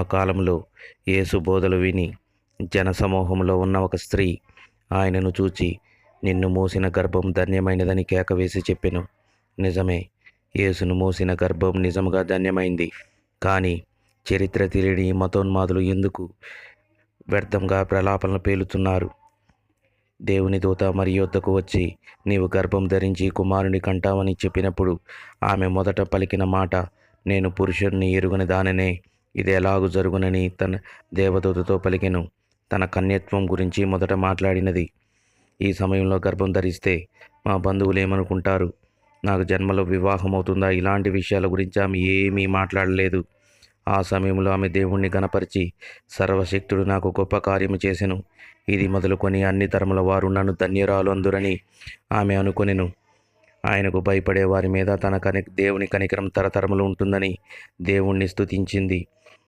ఆ కాలంలో యేసు బోధలు విని జనసమూహంలో ఉన్న ఒక స్త్రీ ఆయనను చూచి నిన్ను మోసిన గర్భం ధన్యమైనదని కేకవేసి చెప్పెను. నిజమే యేసును మోసిన గర్భం నిజముగా ధన్యమైంది. కానీ చరిత్ర తెలియని మతోన్మాదులు ఎందుకు వ్యర్థంగా ప్రలాపనలు పేలుతున్నారు? దేవుని దూత మరి యొద్దకు వచ్చి నీవు గర్భం ధరించి కుమారుని కంటావని చెప్పినప్పుడు ఆమె మొదట పలికిన మాట నేను పురుషుణ్ణి ఎరుగని దానినే ఇది ఎలాగు జరుగునని తన దేవదూతతో పలికెను. తన కన్యత్వం గురించి మొదట మాట్లాడినది. ఈ సమయంలో గర్భం ధరిస్తే మా బంధువులు ఏమనుకుంటారు? నాకు జన్మలో వివాహం అవుతుందా ఇలాంటి విషయాల గురించి ఆమె ఏమీ మాట్లాడలేదు. ఆ సమయంలో ఆమె దేవుణ్ణి గణపరిచి సర్వశక్తుడు నాకు గొప్ప కార్యము చేసెను. ఇది మొదలుకొని అన్ని తరముల వారు నన్ను ధన్యరాలు అందురని ఆమె అనుకొనెను. ఆయనకు భయపడే వారి మీద తన కని దేవుని కనికరం తరతరములు ఉంటుందని దేవుణ్ణి స్తుతించింది.